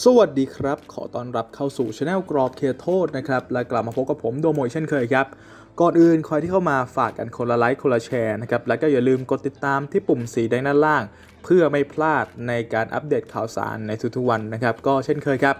สวัสดีครับ ขอต้อนรับเข้าสู่ช anel กรอบเคโทษนะครับ และกลับมาพบกับผมโดโมยเช่นเคยครับ ก่อนอื่นใครที่เข้ามาฝากกันคนละไลค์คนละแชร์นะครับ แล้วก็อย่าลืมกดติดตามที่ปุ่มสีแดงด้านล่าง เพื่อไม่พลาดในการอัปเดตข่าวสารในทุกๆวันนะครับ ก็เช่นเคยครับ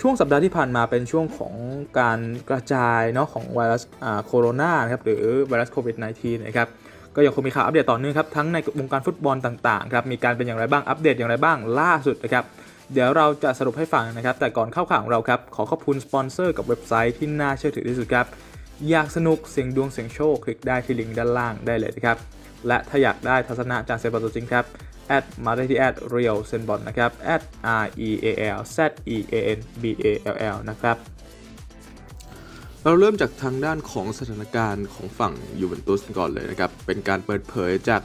ช่วงสัปดาห์ที่ผ่านมาเป็นช่วงของการกระจายเนาะของไวรัสอ่าโคโรนานครับหรือไวรัสโควิด -19 นะครับก็ยังคงมีข่าวอัปเดตต่อเนื่องครับทั้งในวงการฟุตบอลต่างๆครับมีการเป็นอย่างไรบ้างอัปเดตอย่างไรบ้างล่าสุดนะครับ เดี๋ยวเราจะสรุปให้ฟังนะครับ แต่ก่อนเข้าข่าวของเราครับ ขอขอบคุณสปอนเซอร์กับเว็บไซต์ที่น่าเชื่อถือที่สุดครับ อยากสนุกเสียงดวงเสียงโชค คลิกได้ที่ลิงก์ด้านล่างได้เลยนะครับ และถ้าอยากได้ทัศนะจากเซบอลตัวจริงครับแอดมาได้ที่แอดเรียลเซนบอลนะครับแอด r e a l z e a n b a l l นะครับ เราเริ่มจากทางด้านของสถานการณ์ของฝั่งยูเวนตุสก่อนเลยนะครับ เป็นการเปิดเผยจาก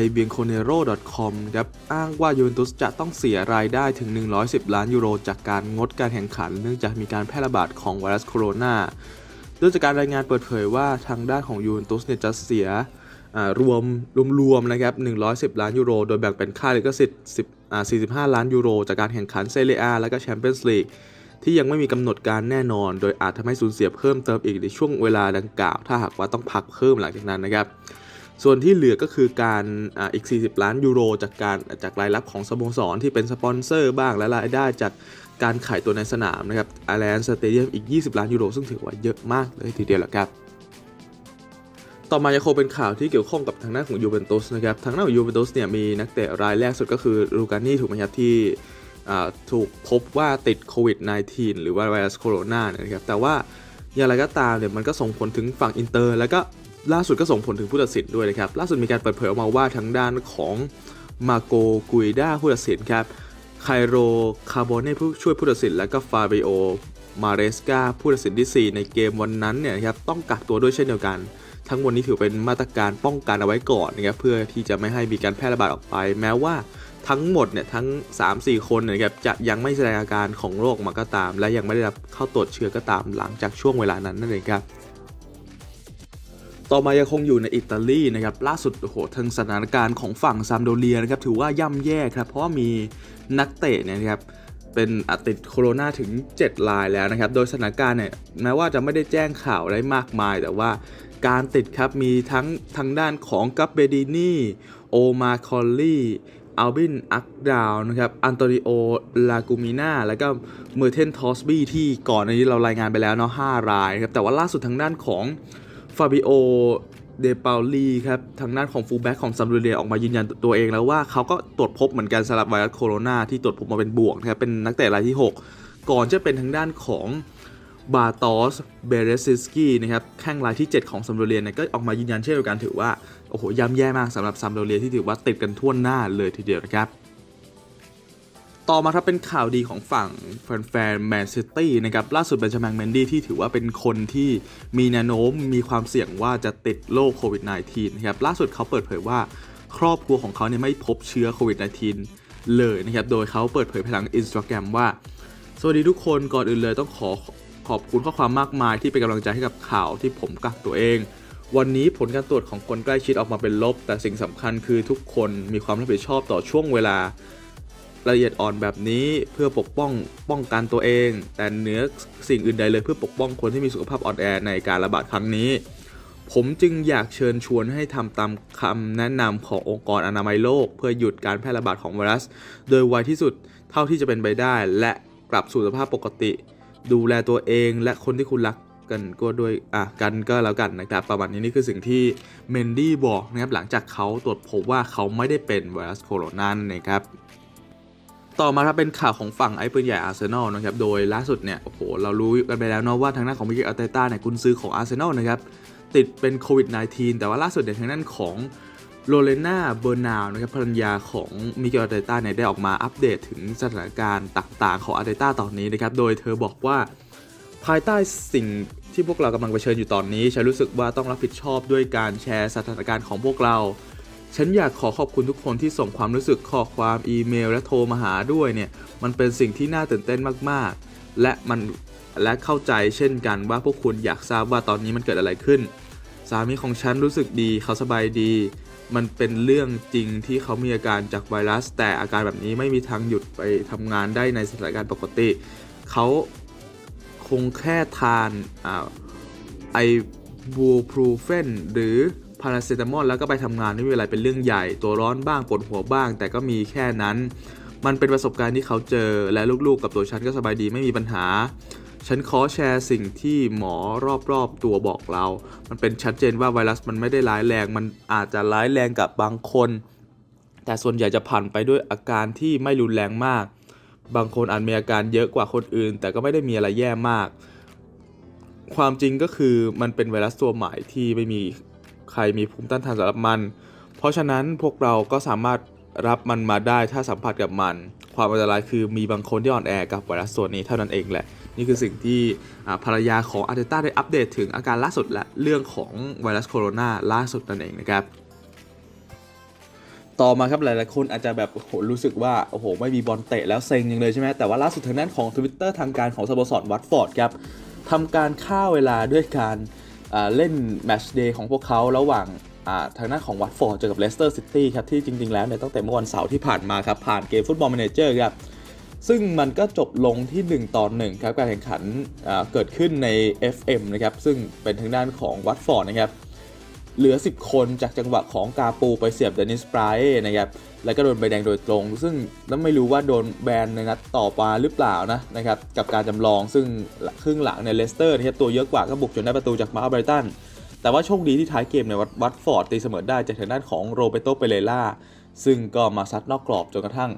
i b i a n c o n e r o c o m ครับอ้างว่ายูเวนตุสจะต้องเสียรายได้ถึง 110 ล้านยูโร จากการงดการแข่งขัน เนื่องจากมีการแพร่ระบาดของไวรัสโคโรนาโดยจากการรายงานเปิดเผยว่าทางด้านของยูเวนตุสเนี่ยจะเสียรวมรวมๆนะครับ 110 ล้านยูโร โดยแบ่งเป็นค่าลิขสิทธิ์45 ล้านยูโร จากการแข่งขันเซเรียและก็แชมเปี้ยนส์ลีกที่ยังไม่มีกำหนดการแน่นอน โดยอาจทำให้สูญเสียเพิ่มเติมอีกในช่วงเวลาดังกล่าว ถ้าหากว่าต้องพักเพิ่มหลังจากนั้นนะครับ ส่วนที่เหลือก็คือการออีก 40 ล้านยูโร จากการจากรายรับของสโมสรที่เป็นสปอนเซอร์บ้างและรายได้จากการขายตัวในสนามนะครับอาร์แลนด์สเตเดียมอีก 20 ล้านยูโร ซึ่งถือว่าเยอะมากเลยทีเดียวแหละครับต่อมายังคงเป็นข่าวที่เกี่ยวข้องกับทางด้านของยูเวนตุสนะครับ ทางด้านของยูเวนตุสเนี่ยมีนักเตะรายแรกสุดก็คือลูกานี่ถูกไหมครับที่ถูกพบว่าติดโควิด -19 หรือว่าไวรัสโคโรนาเนี่ยนะครับ แต่ว่าอย่างไรก็ตามเนี่ยมันก็ส่งผลถึงฝั่งอินเตอร์ แล้วก็ ล่าสุดก็ส่งผลถึงผู้ตัดสินด้วยนะครับ ล่าสุดมีการเปิดเผยออกมาว่าทางด้านของมาโกกุยด้าผู้ตัดสินครับไคโรคาร์โบเน่ผู้ช่วยผู้ตัดสิน และก็ฟาบิโอมาเรสกาผู้ตัดสินที่ 4 ในเกมวันนั้นเนี่ยครับต้องกักตัวด้วยเช่นเดียวกัน ทั้งหมดนี้ถือเป็นมาตรการป้องกันเอาไว้ก่อนนะครับเพื่อที่จะไม่ให้มีการแพร่ระบาดออกไป แม้ว่าทั้งหมดเนี่ยทั้ง 3-4 คนนะครับจะยังไม่แสดงอาการของโรคมาก็ตาม และยังไม่ได้รับเข้าตรวจเชื้อก็ตามหลังจากช่วงเวลานั้นนั่นเองครับ ต่อมายังคงอยู่ในอิตาลีนะครับล่าสุดโอ้โหทางสถานการณ์ของฝั่งซามโดเรียนะครับถือว่าย่ำแย่ครับเพราะมีนักเตะเนี่ยนะครับเป็นติดโคโรนาถึง 7 รายแล้วนะครับ โดยสถานการณ์เนี่ยแม้ว่าจะไม่ได้แจ้งข่าวอะไรมากมาย แต่ว่าการติดครับมีทั้งทางด้านของกัปเบดินีโอมาคอลลี่อัลบินอักดาวนะครับอันโตนิโอ ลากูมิน่า แล้วก็เมอร์เทนทอสบี้ที่ก่อนอันนี้เรารายงานไปแล้วเนาะ5รายครับ แต่ว่าล่าสุดทางด้านของ ฟาบิโอเดเปาลีครับทางด้านของฟูลแบ็กของซัมเดเรียออกมายืนยันตัวเองแล้วว่าเขาก็ตรวจพบเหมือนกันสำหรับไวรัสโคโรนาที่ตรวจพบมาเป็นบวกนะครับเป็นนักเตะรายที่ 6 ก่อนจะเป็นทางด้านของบาตอสเบเรซิสกี้นะครับแข้งรายที่ 7 ของซัมเดเรียเนี่ยก็ออกมายืนยันเช่นเดียวกันถือว่า โอ้โหย่ำแย่มากสำหรับซัมเดเรียที่ถือว่าติดกันทั่วหน้าเลยทีเดียวนะครับ ต่อมาครับเป็นข่าวดีของฝั่งแฟนๆแมนซิตี้นะครับล่าสุดเบนจามินเมนดี้ที่ถือว่าเป็นคนที่มีแนวโน้มมีความเสี่ยงว่าจะติดโรคโควิด -19 นะครับล่าสุดเขาเปิดเผยว่าครอบครัวของเขาเนี่ยไม่พบเชื้อโควิด -19 เลยนะครับโดยเขาเปิดเผยพลังอินสตาแกรมว่า สวัสดีทุกคนก่อนอื่นเลยต้องขอขอบคุณข้อความมากมายที่เป็นกำลังใจให้กับข่าวที่ผมกักตัวเองวันนี้ผลการตรวจของคนใกล้ชิดออกมาเป็นลบ แต่สิ่งสำคัญคือทุกคนมีความรับผิดชอบต่อช่วงเวลา ละเอียดอ่อนแบบนี้เพื่อปกป้องป้องกันตัวเอง แต่เหนือสิ่งอื่นใดเลยเพื่อปกป้องคนที่มีสุขภาพอ่อนแอในการระบาดครั้งนี้ ผมจึงอยากเชิญชวนให้ทำตามคำแนะนำขององค์กรอนามัยโลก เพื่อหยุดการแพร่ระบาดของไวรัส โดยไวที่สุดเท่าที่จะเป็นไปได้ และกลับสู่สภาพปกติ ดูแลตัวเองและคนที่คุณรักกันก็ด้วยอะกันก็แล้วกันนะครับ ประมาณนี้นี่คือสิ่งที่เมนดี้บอกนะครับหลังจากเขาตรวจพบว่าเขาไม่ได้เป็นไวรัสโคโรนานั่นเองครับ ต่อมาครับเป็นข่าวของฝั่งไอ้ปืนใหญ่อาร์เซนอลนะครับ โดยล่าสุดเนี่ยโอ้โหเรารู้กันไปแล้วเนาะว่าทางด้านของมิเกลอาร์เตต้าเนี่ยกุนซื้อของอาร์เซนอลนะครับติดเป็นโควิด -19 แต่ว่าล่าสุดเนี่ยทางด้านของโรเลนาเบอร์นาวนะครับภรรยาของมิเกลอาร์เตต้าเนี่ยได้ออกมาอัปเดตถึงสถานการณ์ต่างๆของอาร์เตต้าตอนนี้นะครับโดยเธอบอกว่าภายใต้สิ่งที่พวกเรากำลังเผชิญอยู่ตอนนี้ฉันรู้สึกว่าต้องรับผิดชอบด้วยการแชร์สถานการณ์ของพวกเรา ฉันอยากขอขอบคุณทุกคนที่ส่งความรู้สึกข้อความอีเมลและโทรมาหาด้วยเนี่ย มันเป็นสิ่งที่น่าตื่นเต้นมากๆ และมันและเข้าใจเช่นกันว่าพวกคุณอยากทราบว่าตอนนี้มันเกิดอะไรขึ้น สามีของฉันรู้สึกดีเขาสบายดี มันเป็นเรื่องจริงที่เขามีอาการจากไวรัส แต่อาการแบบนี้ไม่มีทางหยุดไปทำงานได้ในสถานการณ์ปกติ เขาคงแค่ทานไอบูพรูเฟนหรือ พาราเซตามอลแล้วก็ไปทำงานไม่มีอะไรเป็นเรื่องใหญ่ ตัวร้อนบ้างปวดหัวบ้าง แต่ก็มีแค่นั้น มันเป็นประสบการณ์ที่เขาเจอและลูกๆ กับตัวฉันก็สบายดีไม่มีปัญหา ฉันขอแชร์สิ่งที่หมอรอบๆตัวบอกเรา มันเป็นชัดเจนว่าไวรัสมันไม่ได้ร้ายแรง มันอาจจะร้ายแรงกับบางคน แต่ส่วนใหญ่จะผ่านไปด้วยอาการที่ไม่รุนแรงมาก บางคนอาจมีอาการเยอะกว่าคนอื่น แต่ก็ไม่ได้มีอะไรแย่มากความจริงก็คือมันเป็นไวรัสตัวใหม่ที่ไม่มี ใครมีภูมิต้านทานสำหรับมัน เพราะฉะนั้นพวกเราก็สามารถรับมันมาได้ถ้าสัมผัสกับมัน ความอันตรายคือมีบางคนที่อ่อนแอกับไวรัสตัวนี้เท่านั้นเองแหละ นี่คือสิ่งที่ภรรยาของอาร์เตต้าได้อัปเดตถึงอาการล่าสุดและเรื่องของไวรัสโคโรนาล่าสุดนั่นเองนะครับต่อมาครับหลายๆคนอาจจะแบบโหรู้สึกว่าโอ้โหไม่มีบอลเตะแล้วเซ็งยังเลยใช่ไหมแต่ว่าล่าสุดทางด้านของ Twitter ทางการของสโมสรวัตฟอร์ดครับทำการฆ่าเวลาด้วยการ เล่นแมชเดย์ของพวกเขาระหว่างาทางหน้าของวัตฟอร์ดเจอกับเลสเตอร์ซิตี้ครับที่จริง ๆ แล้วเนี่ยตั้งแต่เมื่อวันเสาร์ที่ผ่านมาครับผ่านเกมฟุตบอลแมเนเจอร์ครับซึ่งมันก็จบลงที่ 1 ต่อ 1 ครับ การแข่งขันเกิดขึ้นใน FM นะครับ ซึ่งเป็นทางด้านของวัตฟอร์ดนะครับ เหลือ 10 คนจากจังหวะของกาปูไปเสียบเดนิสปราเอนะครับแล้วก็โดนใบแดงโดยตรง ซึ่งแล้วไม่รู้ว่าโดนแบนในนัดต่อมาหรือเปล่านะนะครับกับการจำลองซึ่งครึ่งหลังในเลสเตอร์นะครับตัวเยอะกว่าก็บุกจนได้ประตูจากมาร์ไบรตันแต่ว่าโชคดีที่ท้ายเกมในวัดวัดฟอร์ดตีเสมอได้จากทางด้านของโรเบโตเปเรล่าซึ่งก็มาซัดนอกกรอบจนกระทั่ง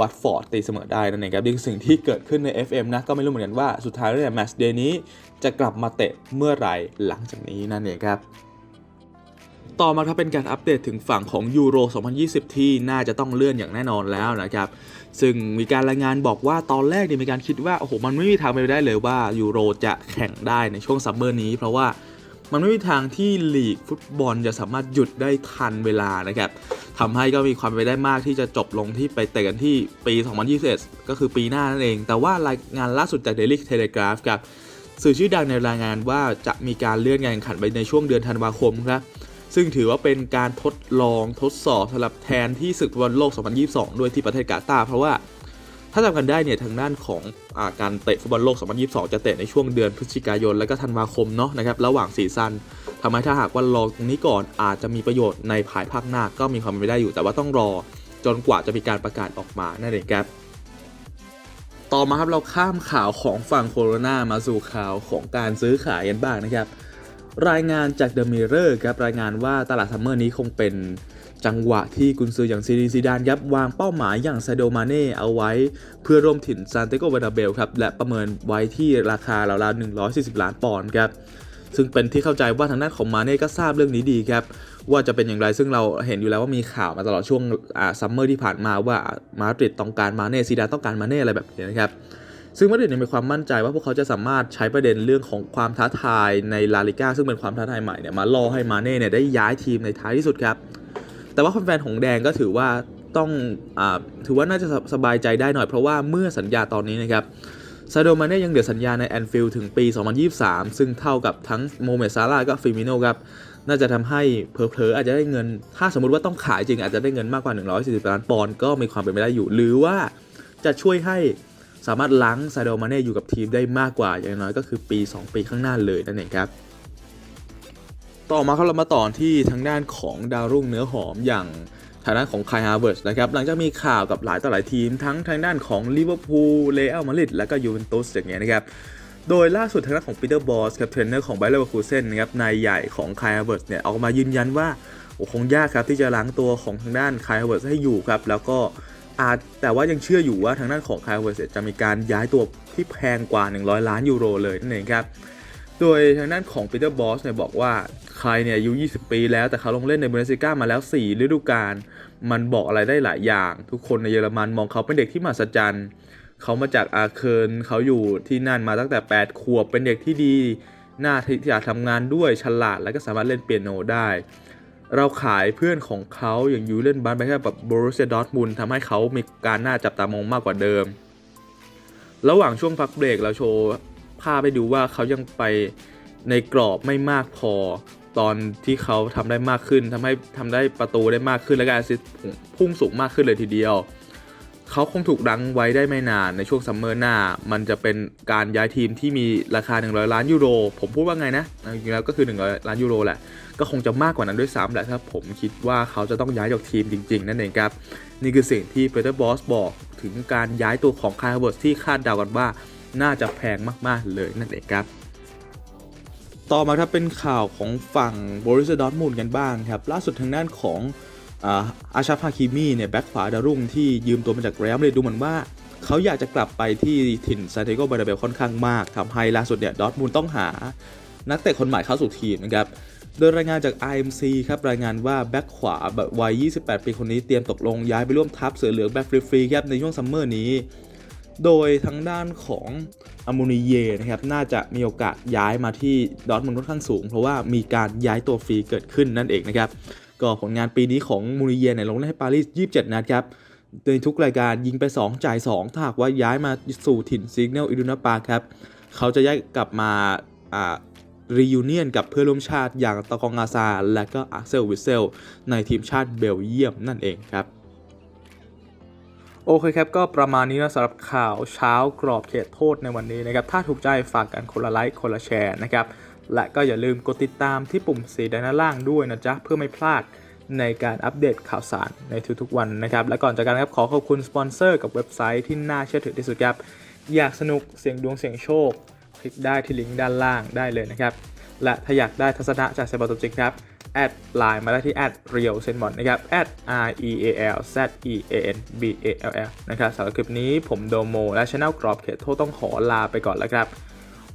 วัดฟอร์ดตีเสมอได้นั่นเองครับนี่คือสิ่งที่เกิดขึ้นใน FM นะก็ไม่รู้เหมือนกันว่าสุดท้ายแล้วเนี่ยแมตช์เดย์นี้จะกลับมาเตะเมื่อไหร่หลังจากนี้นั่นเองครับ ต่อมาครับเป็นการอัปเดตถึงฝั่งของยูโร 2020 ที่น่าจะต้องเลื่อนอย่างแน่นอนแล้วนะครับ ซึ่งมีการรายงานบอกว่าตอนแรกเนี่ยมีการคิดว่า โอ้โห มันไม่มีทางไปได้เลยว่ายูโรจะแข่งได้ในช่วงซัมเมอร์นี้ เพราะว่ามันไม่มีทางที่ลีกฟุตบอลจะสามารถหยุดได้ทันเวลานะครับทำให้ก็มีความไปได้มากที่จะจบลงที่ไปเตะกันที่ปี 2021 ก็คือปีหน้านั่นเอง แต่ว่ารายงานล่าสุดจาก Daily Telegraph ครับสื่อชื่อดังในรายงานว่าจะมีการเลื่อนการแข่งขันไปในช่วงเดือนธันวาคมครับ ซึ่งถือว่าเป็นการทดลองทดสอบสำหรับแทนที่ศึกฟุตบอลโลก 2022 ด้วยที่ประเทศกาตาร์เพราะว่าถ้าจำกันได้เนี่ยทางด้านของอาการเตะฟุตบอลโลก 2022 จะเตะในช่วงเดือนพฤศจิกายน และก็ธันวาคมเนาะนะครับระหว่างซีซั่นทำให้ถ้าหากว่ารอตรงนี้ก่อนอาจจะมีประโยชน์ในภายภาคหน้าก็มีความเป็นไปได้อยู่ แต่ว่าต้องรอจนกว่าจะมีการประกาศออกมานั่นเองครับต่อมาครับเราข้ามข่าวของฝั่งโคโรนามาสู่ข่าวของการซื้อขายกันบ้างนะครับ รายงานจาก The Mirror ครับรายงานว่าตลาดซัมเมอร์นี้คงเป็นจังหวะที่กุนซืออย่างซีดีซีดานครับวางเป้าหมายอย่างซาโดมาเน่เอาไว้ เพื่อร่วมถิ่นซานเตโกเบนาเบลครับและประเมินไว้ที่ราคาราวๆ140 ล้านปอนด์ครับซึ่งเป็นที่เข้าใจว่าทางด้านของมาเน่ก็ทราบเรื่องนี้ดีครับว่าจะเป็นอย่างไรซึ่งเราเห็นอยู่แล้วว่ามีข่าวมาตลอดช่วงซัมเมอร์ที่ผ่านมาว่ามาดริดต้องการมาเน่ซีดานต้องการมาเน่อะไรแบบนี้นะครับ ซึ่งมาดริดเนี่ยมีความมั่นใจว่าพวกเขาจะสามารถใช้ประเด็นเรื่องของความท้าทายในลาลิก้าซึ่งเป็นความท้าทายใหม่เนี่ยมาล่อให้มาเน่เนี่ยได้ย้ายทีมในท้ายที่สุดครับ แต่ว่าแฟนๆของแดงก็ถือว่าต้องอาถือว่าน่าจะสบายใจได้หน่อยเพราะว่าเมื่อสัญญาตอนนี้นะครับซาโดมาเน่ยังเหลือสัญญาในแอนฟิลด์ถึงปี 2023 ซึ่งเท่ากับทั้งโมเมซาร่าก็ฟิมิโนครับน่าจะทำให้เผลอๆอาจจะได้เงิน ถ้าสมมุติว่าต้องขายจริงอาจจะได้เงินมากกว่า 140ล้านปอนด์ก็มีความเป็นไปได้อยู่ หรือว่าจะช่วยให้ สามารถล้างซาโดมาเน่อยู่กับทีมได้มากกว่าอย่างน้อยก็คือปี 2 ปีข้างหน้าเลยนั่นเองครับต่อมาครับเรามาต่อที่ทางด้านของดาวรุ่งเนื้อหอมอย่างทางด้านของคายฮาร์เวิร์สนะครับหลังจากมีข่าวกับหลายต่อหลายทีม ทั้งทางด้านของลิเวอร์พูลเรอัลมาดริดและก็ยูเวนตุสอย่างเงี้ยนะครับโดยล่าสุดทางด้านของปีเตอร์บอสครับเทรนเนอร์ของไบเลอร์คูเซนนะครับนายใหญ่ของคายฮาร์เวิร์สเนี่ยออกมายืนยันว่าโอ้คงยากครับที่จะล้างตัวของทางด้านคายฮาร์เวิร์สให้อยู่ครับแล้วก็ อาจแต่ว่ายังเชื่ออยู่ว่าทางด้านของคายฮาร์เวิร์สจะมีการย้ายตัวที่แพงกว่า 100 ล้านยูโรเลยนั่นเองครับ โดยทางด้านของปีเตอร์บอสเนี่ยบอกว่าใครเนี่ยอายุ 20 ปีแล้วแต่เขาลงเล่นในบูนเดสลิก้ามาแล้ว 4 ฤดูกาลมันบอกอะไรได้หลายอย่าง ทุกคนในเยอรมันมองเขาเป็นเด็กที่มหัศจรรย์เขามาจากอาเคิร์นเขาอยู่ที่นั่นมาตั้งแต่ 8 ขวบเป็นเด็กที่ดี หน่าที่อยากทำงานด้วยฉลาดและก็สามารถเล่นเปียโนได้ เราขายเพื่อนของเขาอย่างยูเล่นบัตไปแค่แบบบรูเซียดอร์ทมุนทำให้เขามีการน่าจับตามองมากกว่าเดิม ระหว่างช่วงพักเบรกเราโชว์ภาพให้ดูว่าเขายังไปในกรอบไม่มากพอ ตอนที่เขาทำได้มากขึ้นทำให้ทำได้ประตูได้มากขึ้นและการอสซิสต์พุ่งสูงมากขึ้นเลยทีเดียว เขาคงถูกรั้งไว้ได้ไม่นานในช่วงซัมเมอร์หน้า มันจะเป็นการย้ายทีมที่มีราคา 100 ล้านยูโร ผมพูดว่าไงนะ จริงๆแล้วก็คือ 100 ล้านยูโรแหละ ก็คงจะมากกว่านั้นด้วยซ้ำแหละถ้าผมคิดว่าเขาจะต้องย้ายจากทีมจริง ๆ นั่นเองครับ นี่คือสิ่งที่เปเตอร์บอสบอกถึงการย้ายตัวของคาร์เวิร์สที่คาดเดากันว่า น่าจะแพงมากๆเลยนั่นเองครับต่อมาครับเป็นข่าวของฝั่งบริสดอทมูลกันบ้างครับล่าสุดทางด้านของ อาอาชาฟาคิมีเนี่ยแบ็กขวาดาวรุ่งที่ยืมตัวมาจากเรอัลมาดริดดูเหมือนว่าเขาอยากจะกลับไปที่ถิ่นซานติโกบาร์เบลค่อนข้างมากทำให้ล่าสุดเนี่ยดอทมูลต้องหา นักเตะคนใหม่เข้าสู่ทีมนะครับโดยรายงานจาก IMC ครับรายงานว่าแบ็กขวาแบบวัย 28 ปีคนนี้เตรียมตกลงย้ายไปร่วมทัพเสือเหลืองแบบฟรีๆครับในช่วงซัมเมอร์นี้ โดยทางด้านของอามูนิเยนะครับน่าจะมีโอกาสย้ายมาที่ดอทมุนด์ค่อนข้างสูง เพราะว่ามีการย้ายตัวฟรีเกิดขึ้นนั่นเองนะครับ ก็ผลงานปีนี้ของมูนิเยเนี่ยลงเล่นให้ปารีส 27 นัดครับในทุกรายการยิงไป 2 จ่าย 2 ถ้าหากว่าย้ายมาสู่ถิ่นซิกเนลอิดูนาปาครับ เขาจะย้ายกลับมาอ่ารียูเนียนกับเพื่อนร่วมชาติอย่างตะกองอาซา และก็อาร์เซลวิเซล ในทีมชาติเบลเยียมนั่นเองครับ โอเคครับ ก็ประมาณนี้นะสำหรับข่าวเช้ากรอบเขตโทษในวันนี้นะครับ ถ้าถูกใจฝากกันคนละไลค์คนละแชร์นะครับ และก็อย่าลืมกดติดตามที่ปุ่มสีด้านล่างด้วยนะจ๊ะเพื่อไม่พลาดในการอัปเดตข่าวสารในทุกๆวันนะครับ และก่อนจากกันครับขอขอบคุณสปอนเซอร์กับเว็บไซต์ที่น่าเชื่อถือที่สุดครับ อยากสนุกเสียงดวงเสียงโชค คลิกได้ที่ลิงก์ด้านล่างได้เลยนะครับ และถ้าอยากได้ทัศนะจากเซบาตัวจริงครับแอดไลน์มาได้ที่แอดเรียวเซนบอนนะครับแอด r e a l z e a n b a l l นะครับสำหรับคลิปนี้ผมโดโม และช anel กรอบเขตโทษต้องขอลาไปก่อนแล้วครับ